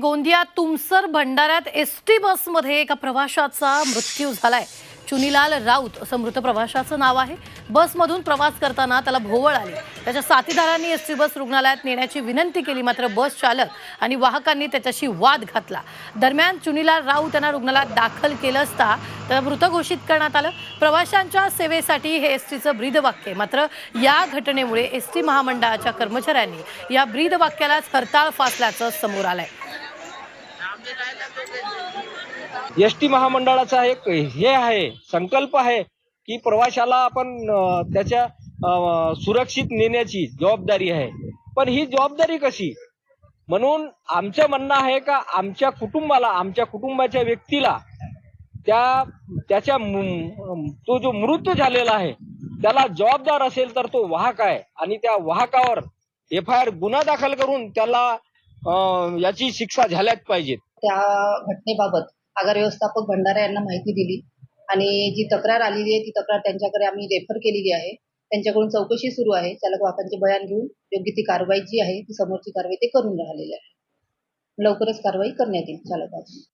गोंदिया तुमसर भंडाऱ्यात S T बसमध्ये एका प्रवाशाचा मृत्यू झालाय. चुनीलाल राऊत असं मृत प्रवाशाचं नाव आहे. बसमधून प्रवास करताना त्याला भोवळ आली. त्याच्या साथीदारांनी एस टी बस रुग्णालयात नेण्याची विनंती केली मात्र बस चालक आणि वाहकांनी त्याच्याशी वाद घातला. दरम्यान चुनीलाल राऊत यांना रुग्णालयात दाखल केलं असता त्याला मृत घोषित करण्यात आलं. प्रवाशांच्या सेवेसाठी हे एस टीचं ब्रीदवाक्य मात्र या घटनेमुळे एस टी महामंडळाच्या कर्मचाऱ्यांनी या ब्रीदवाक्यालाच हरताळ फासल्याचं समोर आलं आहे एस टी महामंडळाचा एक हे आहे संकल्प आहे की प्रवाशाला आपण त्याच्या सुरक्षित नेण्याची जबाबदारी आहे. पण ही जबाबदारी कशी? म्हणून आमचं म्हणणं आहे का आमच्या कुटुंबाला आमच्या कुटुंबाच्या व्यक्तीला त्या त्याच्या तो जो मृत्यू झालेला आहे त्याला जबाबदार असेल तर तो वाहक आहे आणि त्या वाहकावर एफ आय आर गुन्हा दाखल करून त्याला अं, याची शिक्षा झाल्याच पाहिजेत. त्या घटनेबाबत आगार व्यवस्थापक भंडारा यांना माहिती दिली. आणि जी तक्रार आलेली आहे ती तक्रार त्यांच्याकडे आम्ही रेफर केलेली आहे. त्यांच्याकडून चौकशी सुरू आहे. चालक वाहकांचे बयान घेऊन योग्य ती कारवाई जी आहे ती समोरची कारवाई ते करून राहिलेले आहे. लवकरच कारवाई करण्यात येईल चालकाची